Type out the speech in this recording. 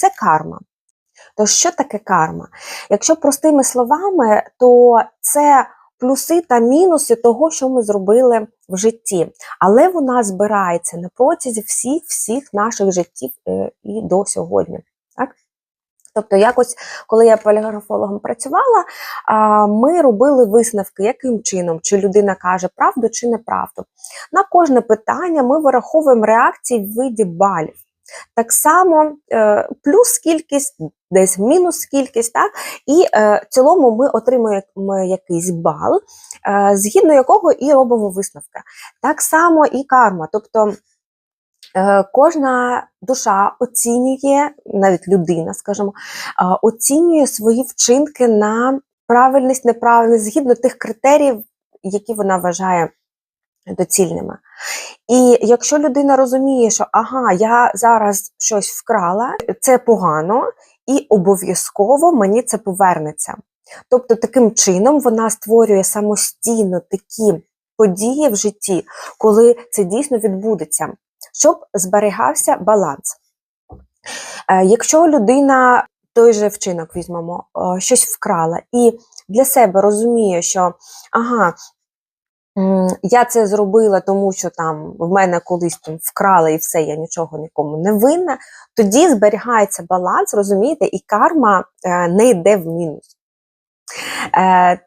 це карма. То що таке карма? Якщо простими словами, то це плюси та мінуси того, що ми зробили в житті. Але вона збирається на протязі всіх всіх наших життів е, і до сьогодні. Так? Тобто, якось, коли я поліграфологом працювала, ми робили висновки, яким чином, чи людина каже правду чи неправду. На кожне питання ми вираховуємо реакції в виді балів. Так само е, плюс кількість, десь мінус кількість, так? і е, в цілому ми отримуємо якийсь бал, е, згідно якого і робимо висновки. Так само і карма. Тобто кожна душа оцінює, навіть людина, скажімо, оцінює свої вчинки на правильність, неправильність, згідно тих критеріїв, які вона вважає доцільними. І якщо людина розуміє, що ага, я зараз щось вкрала, це погано, і обов'язково мені це повернеться. Тобто, таким чином вона створює самостійно такі події в житті, коли це дійсно відбудеться, щоб зберігався баланс. Е, Якщо людина той же вчинок візьмемо, щось вкрала, і для себе розуміє, що ага, я це зробила, тому що там в мене колись там вкрали і все, я нічого нікому не винна, тоді зберігається баланс, розумієте, і карма е, не йде в мінус. Е,